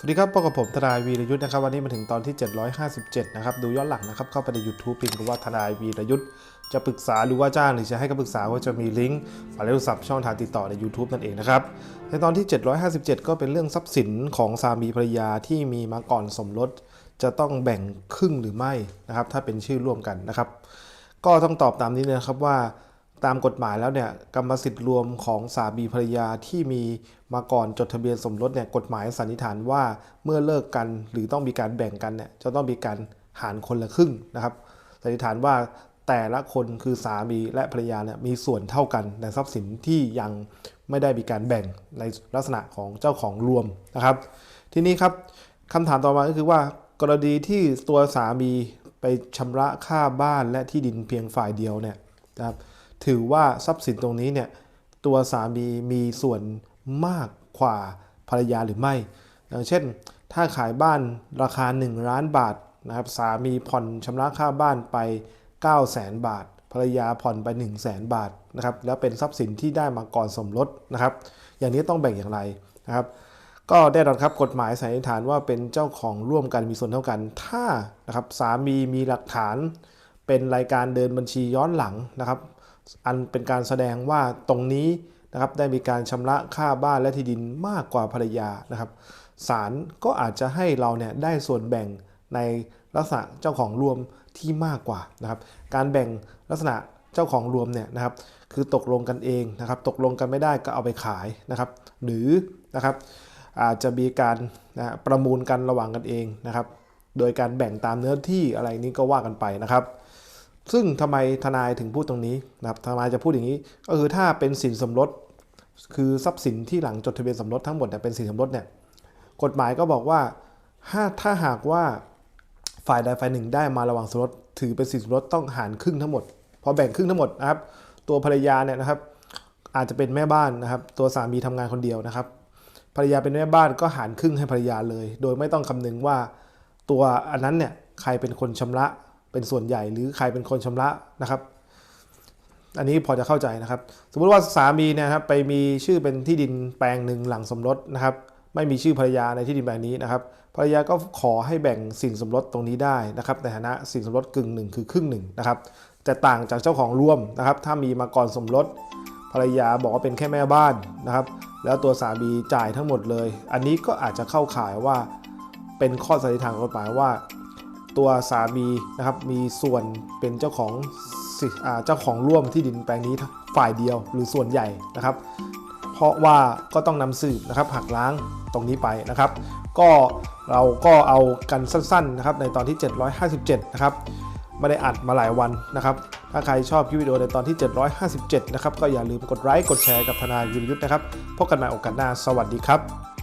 สวัสดีครับพบกับผมทนายวีรยุทธ์นะครับวันนี้มาถึงตอนที่ 757 นะครับ ดูย้อนหลังนะครับ เข้าไปใน YouTube พิมพ์ว่าทนายวีรยุทธ์จะปรึกษาหรือว่าจ้างหรือจะให้คำปรึกษาก็จะมีลิงก์หมายเลขโทรศัพท์ช่องทางติดต่อใน YouTube นั่นเองนะครับ ในตอนที่ 757 ก็เป็นเรื่องทรัพย์สินของสามีภรรยาที่มีมาก่อนสมรส จะต้องแบ่งครึ่งหรือไม่นะครับถ้าเป็นชื่อร่วมกันนะครับ ก็ต้องตอบตามนี้นะครับว่า ตามกฎหมายแล้วเนี่ยกรรมสิทธิ์รวมของสามีภรรยาที่มีมาก่อนจดทะเบียนสมรสเนี่ยกฎหมายสันนิษฐานว่าเมื่อเลิกกันหรือต้องมีการแบ่งกันเนี่ยจะต้องมีการหารคนละครึ่งนะครับสันนิษฐานว่าแต่ละคนคือสามีและภรรยาเนี่ยมีส่วนเท่ากันในทรัพย์สินที่ยังไม่ได้มีการแบ่งในลักษณะของเจ้าของรวมนะครับ ทีนี้ครับคำถามต่อมาก็คือว่ากรณีที่ตัวสามีไปชำระค่าบ้านและที่ดินเพียงฝ่ายเดียวเนี่ยนะครับ ถือว่าทรัพย์สินตรงนี้เนี่ยตัวสามีมีส่วนมากกว่าภรรยาหรือไม่ อย่างเช่น ถ้าขายบ้านราคา 1 ล้านบาทนะครับสามีผ่อนชำระค่าบ้านไป 9 0 0 0 0 0บาท ภรรยาผ่อนไป 1 0 0 0 0 0 บาทนะครับแล้วเป็นทรัพย์สินที่ได้มาก่อนสมรสนะครับ อย่างนี้ต้องแบ่งอย่างไรนะครับ ก็แน่นอนครับกฎหมายสันนิษฐานว่าเป็นเจ้าของร่วมกันมีส่วนเท่ากัน ถ้านะครับสามีมีหลักฐาน เป็นรายการเดินบัญชีย้อนหลังนะครับ อันเป็นการแสดงว่าตรงนี้นะครับได้มีการชำระค่าบ้านและที่ดินมากกว่าภรรยานะครับศาลก็อาจจะให้เราเนี่ยได้ส่วนแบ่งในลักษณะเจ้าของรวมที่มากกว่านะครับการแบ่งลักษณะเจ้าของรวมเนี่ยนะครับคือตกลงกันเองนะครับตกลงกันไม่ได้ก็เอาไปขายนะครับหรือนะครับอาจจะมีการนะประมูลกันระหว่างกันเองนะครับโดยการแบ่งตามเนื้อที่อะไรนี้ก็ว่ากันไปนะครับ ซึ่งทำไมทนายถึงพูดตรงนี้นะครับทนายจะพูดอย่างนี้ ก็คือถ้าเป็นสินสมรส คือทรัพย์สินที่หลังจดทะเบียนสมรสทั้งหมดเนี่ยเป็นสินสมรสเนี่ยกฎหมายก็บอกว่าถ้าถ้าหากว่าฝ่ายใดฝ่ายหนึ่งได้มาระหว่างสมรสถือเป็นสินสมรสต้องหารครึ่งทั้งหมด พอแบ่งครึ่งทั้งหมดนะครับ ตัวภรรยาเนี่ยนะครับ อาจจะเป็นแม่บ้านนะครับ ตัวสามีทำงานคนเดียวนะครับ ภรรยาเป็นแม่บ้านก็หารครึ่งให้ภรรยาเลย โดยไม่ต้องคำนึงว่าตัวอันนั้นเนี่ยใครเป็นคนชำระ เป็นส่วนใหญ่หรือใครเป็นคนชำระนะครับ อันนี้พอจะเข้าใจนะครับ สมมุติว่าสามีเนี่ยครับไปมีชื่อเป็นที่ดินแปลงหนึ่งหลังสมรสนะครับ ไม่มีชื่อภรรยาในที่ดินแปลงนี้นะครับภรรยาก็ขอให้แบ่งสินสมรสตรงนี้ได้นะครับในฐานะสินสมรสกึ่งหนึ่งคือครึ่งหนึ่งนะครับแต่ต่างจากเจ้าของร่วมนะครับ ถ้ามีมาก่อนสมรสภรรยาบอกว่าเป็นแค่แม่บ้านนะครับ แล้วตัวสามีจ่ายทั้งหมดเลย อันนี้ก็อาจจะเข้าข่ายว่าเป็นข้อสันนิษฐานกฎหมายว่า ตัวสามีนะครับมีส่วนเป็นเจ้าของเจ้าของร่วมที่ดินแปลงนี้ฝ่ายเดียวหรือส่วนใหญ่นะครับ เพราะว่าก็ต้องนำสืบนะครับหักล้างตรงนี้ไปนะครับ ก็เราก็เอากันสั้นๆนะครับในตอนที่ 757 นะครับไม่ได้อัดมาหลายวันนะครับ ถ้าใครชอบคลิปวิดีโอในตอนที่ 757 นะครับ ก็อย่าลืมกดไลค์ กดแชร์กับทนายวิรยุทธ์นะครับ พบกันใหม่โอกาสหน้า สวัสดีครับ